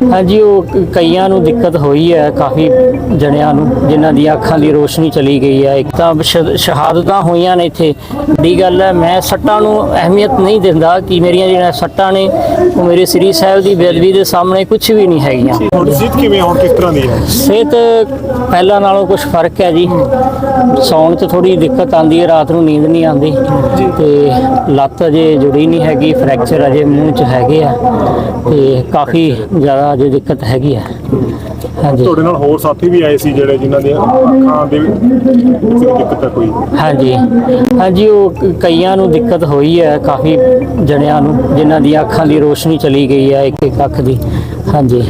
ਹਾਂਜੀ ਉਹ ਕ- ਕਈਆਂ ਨੂੰ ਦਿੱਕਤ ਹੋਈ ਹੈ ਕਾਫੀ ਜਣਿਆਂ ਨੂੰ ਜਿਨ੍ਹਾਂ ਦੀ ਅੱਖਾਂ ਦੀ ਰੋਸ਼ਨੀ ਚਲੀ ਗਈ ਹੈ। ਇੱਕ ਤਾਂ ਸ਼ਹਾਦਤਾਂ ਹੋਈਆਂ ਨੇ ਇੱਥੇ। ਵੱਡੀ ਗੱਲ ਹੈ ਮੈਂ ਸੱਟਾਂ ਨੂੰ ਅਹਿਮੀਅਤ ਨਹੀਂ ਦਿੰਦਾ ਕਿ ਮੇਰੀਆਂ ਜਿਹੜੀਆਂ ਸੱਟਾਂ ਨੇ ਉਹ ਮੇਰੇ ਸ੍ਰੀ ਸਾਹਿਬ ਦੀ ਬੇਅਦਬੀ ਦੇ ਸਾਹਮਣੇ ਕੁਝ ਵੀ ਨਹੀਂ ਹੈਗੀਆਂ। ਸਿਹਤ ਕਿਵੇਂ ਹੁਣ ਕਿਸ ਤਰ੍ਹਾਂ ਦੀ ਹੈ? ਸਿਹਤ ਪਹਿਲਾਂ ਨਾਲੋਂ ਕੁਝ ਫ਼ਰਕ ਹੈ ਜੀ। ਸੌਣ 'ਚ ਥੋੜੀ ਦਿੱਕਤ ਆਉਂਦੀ ਹੈ ਰਾਤ ਨੂੰ ਨੀਂਦ ਨਹੀਂ ਆਉਂਦੀ। ਤੇ ਲੱਤ ਅਜੇ ਜੁੜੀ ਨਹੀਂ ਹੈਗੀ ਫ੍ਰੈਕਚਰ ਅਜੇ ਮੂੰਹ 'ਚ ਹੈਗੇ ਆ। ਤੇ ਕਾਫੀ ਜ਼ਿਆਦਾ ਅਜੇ ਦਿੱਕਤ ਹੈਗੀ ਆ। ਹਾਂਜੀ। ਤੁਹਾਡੇ ਨਾਲ ਹੋਰ ਸਾਥੀ ਵੀ ਆਏ ਸੀ ਜਿਹੜੇ ਜਿਨ੍ਹਾਂ ਦੀਆਂ ਅੱਖਾਂ ਦੇ ਵਿੱਚ ਦਿੱਕਤ ਹੈ ਕੋਈ? ਹਾਂਜੀ। ਹਾਂਜੀ ਉਹ ਕ- ਕਈਆਂ ਨੂੰ ਦਿੱਕਤ ਹੋਈ ਹੈ। ਕਾਫੀ ਜਣਿਆਂ ਨੂੰ ਜਿਨ੍ਹਾਂ ਦੀ ਅੱਖਾਂ ਦੀ ਰੋਸ਼ਨੀ ਚਲੀ ਗਈ ਹੈ ਇੱਕ ਇੱਕ ਅੱਖ ਦੀ। ਹਾਂਜੀ।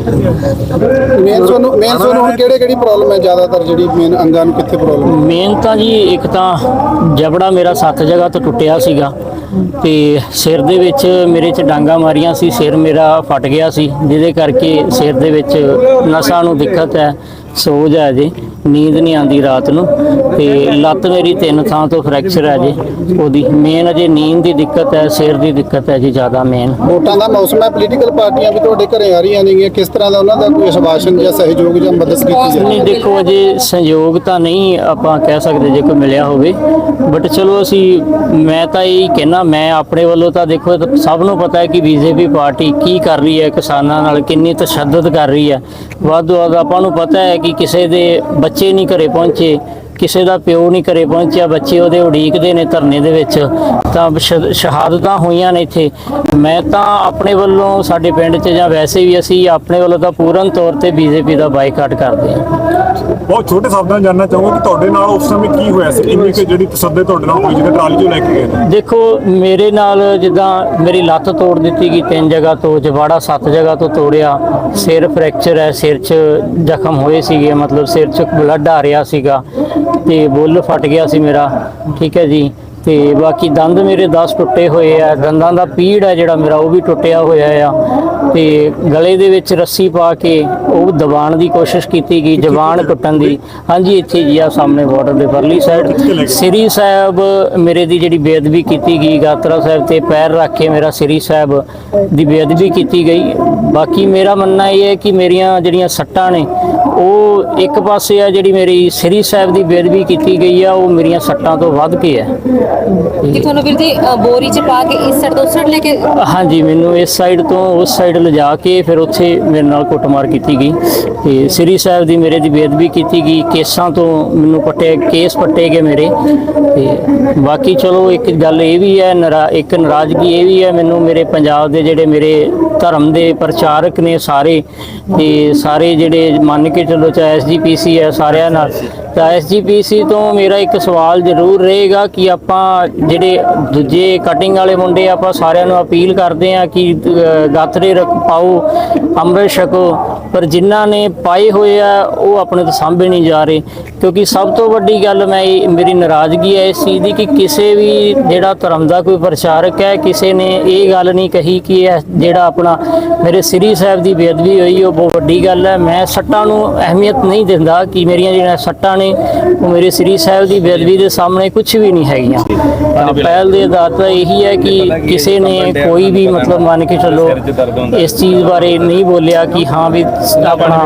ਮੇਨ ਤੁਹਾਨੂੰ ਮੇਨ ਤੁਹਾਨੂੰ ਹੁਣ ਕਿਹੜੇ ਕਿਹੜੀ ਪ੍ਰੋਬਲਮ ਹੈ ਜ਼ਿਆਦਾਤਰ ਜਿਹੜੀ ਮੇਨ ਅੰਗਾਂ ਨੂੰ ਕਿੱਥੇ ਪ੍ਰੋਬਲਮ ਮੇਨ ਤਾਂ ਜੀ ਇੱਕ ਤਾਂ ਜਬੜਾ ਮੇਰਾ ਸੱਤ ਜਗ੍ਹਾ ਤੋਂ ਟੁੱਟਿਆ ਸੀਗਾ ਤੇ ਸਿਰ ਦੇ ਵਿੱਚ ਮੇਰੇ ਚ ਡਾਂਗਾ ਮਾਰੀਆਂ ਸੀ ਸਿਰ ਮੇਰਾ ਫਟ ਗਿਆ ਸੀ ਜਿਹਦੇ ਕਰਕੇ ਸਿਰ ਦੇ ਵਿੱਚ ਨਸਾਂ ਨੂੰ ਦਿੱਕਤ ਹੈ। ਸੋਜ ਹੈ ਜੀ ਨੀਂਦ ਨਹੀਂ ਆਉਂਦੀ ਰਾਤ ਨੂੰ ਤੇ ਲੱਤ ਮੇਰੀ ਤਿੰਨ ਥਾਂ ਤੋਂ ਫ੍ਰੈਕਚਰ ਹੈ ਜੀ। ਉਹਦੀ ਮੇਨ ਅਜੇ ਨੀਂਦ ਦੀ ਦਿੱਕਤ ਹੈ ਸਿਰ ਦੀ ਦਿੱਕਤ ਹੈ ਜੀ ਜ਼ਿਆਦਾ ਮੇਨ ਵੋਟਾਂ ਦਾ ਮੌਸਮ ਹੈ ਪੋਲੀਟੀਕਲ ਪਾਰਟੀਆਂ ਵੀ ਤੁਹਾਡੇ ਘਰੇ ਆ ਰਹੀਆਂ ਨੇਗੀਆਂ। ਕਿਸ ਤਰ੍ਹਾਂ ਦਾ ਉਹਨਾਂ ਦਾ ਕੋਈ ਅਸ਼ਵਾਸਨ ਜਾਂ ਸਹਿਯੋਗ ਜਾਂ ਮਦਦ ਕੀਤੀ ਨਹੀਂ ਜਾਏ? ਦੇਖੋ ਅਜੇ ਸੰਯੋਗ ਤਾਂ ਨਹੀਂ ਆਪਾਂ ਕਹਿ ਸਕਦੇ ਜੇ ਕੋਈ ਮਿਲਿਆ ਹੋਵੇ। ਬਟ ਚਲੋ ਅਸੀਂ ਮੈਂ ਤਾਂ ਇਹ ਕਹਿਣਾ ਮੈਂ ਆਪਣੇ ਵੱਲੋਂ ਤਾਂ ਦੇਖੋ ਸਭ ਨੂੰ ਪਤਾ ਹੈ ਕਿ ਬੀਜੇਪੀ ਪਾਰਟੀ ਕੀ ਕਰ ਰਹੀ ਹੈ ਕਿਸਾਨਾਂ ਨਾਲ ਕਿੰਨੀ ਤਸ਼ੱਦਦ ਕਰ ਰਹੀ ਹੈ। ਵੱਧ ਤੋਂ ਵੱਧ ਆਪਾਂ ਨੂੰ ਪਤਾ ਹੈ ਕਿ ਕਿਸੇ ਦੇ ਬੱਚੇ ਨਹੀਂ ਘਰੇ ਪਹੁੰਚੇ, ਕਿਸੇ ਦਾ ਪਿਓ ਨਹੀਂ ਘਰੇ ਪਹੁੰਚਿਆ, ਬੱਚੇ ਉਹਦੇ ਉਡੀਕਦੇ ਨੇ ਧਰਨੇ ਦੇ ਵਿੱਚ, ਤਾਂ ਸ਼ਹਾਦਤਾਂ ਹੋਈਆਂ ਨੇ ਇੱਥੇ। ਮੈਂ ਤਾਂ ਆਪਣੇ ਵੱਲੋਂ ਸਾਡੇ ਪਿੰਡ 'ਚ ਜਾਂ ਵੈਸੇ ਵੀ ਅਸੀਂ ਆਪਣੇ ਵੱਲੋਂ ਤਾਂ ਪੂਰਨ ਤੌਰ ਤੇ ਬੀਜੇਪੀ ਦਾ ਬਾਈਕਾਟ ਕਰਦੇ ਹਾਂ। ਬਹੁਤ ਛੋਟੇ ਸ਼ਬਦਾਂ ਵਿੱਚ ਜਾਨਣਾ ਚਾਹੂੰਗਾ ਕਿ ਤੁਹਾਡੇ ਨਾਲ ਉਸ ਸਮੇਂ ਕੀ ਹੋਇਆ ਸੀ? ਇੰਨੀ ਕਿ ਜਿਹੜੀ ਤਸੱਦੇ ਤੁਹਾਡੇ ਨਾਲ ਹੋਈ ਜਿਹਦੇ ਟਰਾਲੀ ਚੋਂ ਲੈ ਕੇ ਗਏ ਦੇਖੋ, ਮੇਰੇ ਨਾਲ ਜਿੱਦਾਂ ਮੇਰੀ ਲੱਤ ਤੋੜ ਦਿੱਤੀ ਗਈ, ਤਿੰਨ ਜਗ੍ਹਾ ਤੋਂ, ਜਵਾੜਾ ਸੱਤ ਜਗ੍ਹਾ ਤੋਂ ਤੋੜਿਆ। ਸਿਰ ਫ੍ਰੈਕਚਰ ਹੈ, ਸਿਰ 'ਚ ਜ਼ਖਮ ਹੋਏ ਸੀਗੇ, ਮਤਲਬ ਸਿਰ 'ਚ ਬਲੱਡ ਆ ਰਿਹਾ ਸੀਗਾ ਤੇ ਬੁੱਲ ਫਟ ਗਿਆ ਸੀ ਮੇਰਾ। ਠੀਕ ਹੈ ਜੀ। ਤੇ ਬਾਕੀ ਦੰਦ ਮੇਰੇ 10 ਟੁੱਟੇ ਹੋਏ ਆ ਦੰਦਾਂ ਦਾ ਪੀੜ ਹੈ ਜਿਹੜਾ ਮੇਰਾ ਉਹ ਵੀ ਟੁੱਟਿਆ ਹੋਇਆ ਆ। ਤੇ ਗਲੇ ਦੇ ਵਿੱਚ ਰੱਸੀ ਪਾ ਕੇ ਉਹ ਦਬਾਉਣ ਦੀ ਕੋਸ਼ਿਸ਼ ਕੀਤੀ ਗਈ ਜ਼ਬਾਨ ਟੁੱਟਣ ਦੀ। ਹਾਂਜੀ ਇੱਥੇ ਜੀ ਆ ਸਾਹਮਣੇ ਬਾਰਡਰ ਦੇ ਪਰਲੀ ਸਾਈਡ ਸ੍ਰੀ ਸਾਹਿਬ ਮੇਰੇ ਦੀ ਜਿਹੜੀ ਬੇਅਦਬੀ ਕੀਤੀ ਗਈ ਗਾਤਰਾ ਸਾਹਿਬ ਤੇ ਪੈਰ ਰੱਖ ਕੇ ਮੇਰਾ ਸ੍ਰੀ ਸਾਹਿਬ ਦੀ ਬੇਅਦਬੀ ਕੀਤੀ ਗਈ। ਬਾਕੀ ਮੇਰਾ ਮੰਨਣਾ ਇਹ ਹੈ ਕਿ ਮੇਰੀਆਂ ਜਿਹੜੀਆਂ ਸੱਟਾਂ ਨੇ ਉਹ ਇੱਕ ਪਾਸੇ ਆ ਜਿਹੜੀ ਮੇਰੀ ਸ੍ਰੀ ਸਾਹਿਬ ਦੀ ਬੇਅਦਬੀ ਕੀਤੀ ਗਈ ਆ ਉਹ ਮੇਰੀਆਂ ਸੱਟਾਂ ਤੋਂ ਵੱਧ ਕੇ ਹੈ ਕਿ ਤੁਹਾਨੂੰ ਵੀਰ ਜੀ ਬੋਰੀ ਚ ਪਾ ਕੇ ਇਸ ਸਾਈਡ ਤੋਂ ਉਸ ਸਾਈਡ ਲੈ ਕੇ ਹਾਂਜੀ ਮੈਨੂੰ ਇਸ ਸਾਈਡ ਤੋਂ ਉਸ ਸਾਈਡ ਲਿਜਾ ਕੇ ਫਿਰ ਉੱਥੇ ਮੇਰੇ ਨਾਲ ਕੁੱਟਮਾਰ ਕੀਤੀ ਗਈ। ਤੇ ਸ੍ਰੀ ਸਾਹਿਬ ਦੀ ਮੇਰੇ ਦੀ ਬੇਅਦਬੀ ਕੀਤੀ ਗਈ ਕੇਸਾਂ ਤੋਂ ਮੈਨੂੰ ਪੱਟੇ ਕੇਸ ਪੱਟੇ ਗਏ ਮੇਰੇ। ਤੇ ਬਾਕੀ ਚਲੋ ਇੱਕ ਗੱਲ ਇਹ ਵੀ ਹੈ ਨਰਾ ਇੱਕ ਨਾਰਾਜ਼ਗੀ ਇਹ ਵੀ ਹੈ ਮੈਨੂੰ ਮੇਰੇ ਪੰਜਾਬ ਦੇ ਜਿਹੜੇ ਮੇਰੇ ਧਰਮ ਦੇ ਪ੍ਰਚਾਰਕ ਨੇ ਸਾਰੇ, ਤੇ ਸਾਰੇ ਜਿਹੜੇ ਮੰਨ ਕੇ ਚੱਲੋ ਚਾਹੇ ਐਸਜੀਪੀਸੀ ਹੈ, ਸਾਰਿਆਂ ਨਾਲ ਤਾਂ ਐਸਜੀਪੀਸੀ ਤੋਂ ਮੇਰਾ ਇੱਕ ਸਵਾਲ ਜ਼ਰੂਰ ਰਹੇਗਾ ਕਿ ਆਪਾਂ ਜਿਹੜੇ ਦੂਜੇ ਕਟਿੰਗ ਵਾਲੇ ਮੁੰਡੇ ਆਪਾਂ ਸਾਰਿਆਂ ਨੂੰ ਅਪੀਲ ਕਰਦੇ ਆ ਕਿ ਅ, ਗਾਤਰੇ ਰੱਖ ਪਾਓ ਅੰਮ੍ਰਿਤ ਛਕੋ ਪਰ ਜਿਨ੍ਹਾਂ ਨੇ ਪਾਏ ਹੋਏ ਆ ਉਹ ਆਪਣੇ ਤੋਂ ਸਾਂਭੇ ਨਹੀਂ ਜਾ ਰਹੇ। ਕਿਉਂਕਿ ਸਭ ਤੋਂ ਵੱਡੀ ਗੱਲ ਮੈਂ ਮੇਰੀ ਨਾਰਾਜ਼ਗੀ ਹੈ ਇਸ ਚੀਜ਼ ਦੀ ਕਿ ਕਿਸੇ ਵੀ ਜਿਹੜਾ ਧਰਮ ਦਾ ਕੋਈ ਪ੍ਰਚਾਰਕ ਹੈ ਕਿਸੇ ਨੇ ਇਹ ਗੱਲ ਨਹੀਂ ਕਹੀ ਕਿ ਇਹ ਜਿਹੜਾ ਆਪਣਾ ਮੇਰੇ ਸ੍ਰੀ ਸਾਹਿਬ ਦੀ ਬੇਅਦਬੀ ਹੋਈ ਉਹ ਬਹੁਤ ਵੱਡੀ ਗੱਲ ਹੈ। ਮੈਂ ਸੱਟਾਂ ਨੂੰ ਅਹਿਮੀਅਤ ਨਹੀਂ ਦਿੰਦਾ ਕਿ ਮੇਰੀਆਂ ਜਿਹੜੀਆਂ ਸੱਟਾਂ ਨੇ ਉਹ ਮੇਰੇ ਸ੍ਰੀ ਸਾਹਿਬ ਦੀ ਬੇਅਦਬੀ ਦੇ ਸਾਹਮਣੇ ਕੁਝ ਵੀ ਨਹੀਂ ਹੈਗੀਆਂ। ਤਾਂ ਪਹਿਲ ਦੇ ਆਧਾਰ ਤਾਂ ਇਹੀ ਹੈ ਕਿ ਕਿਸੇ ਨੇ ਕੋਈ ਵੀ ਮਤਲਬ ਮੰਨ ਕੇ ਚੱਲੋ ਇਸ ਚੀਜ਼ ਬਾਰੇ ਨਹੀਂ ਬੋਲਿਆ ਕਿ ਹਾਂ ਵੀ ਆਪਣਾ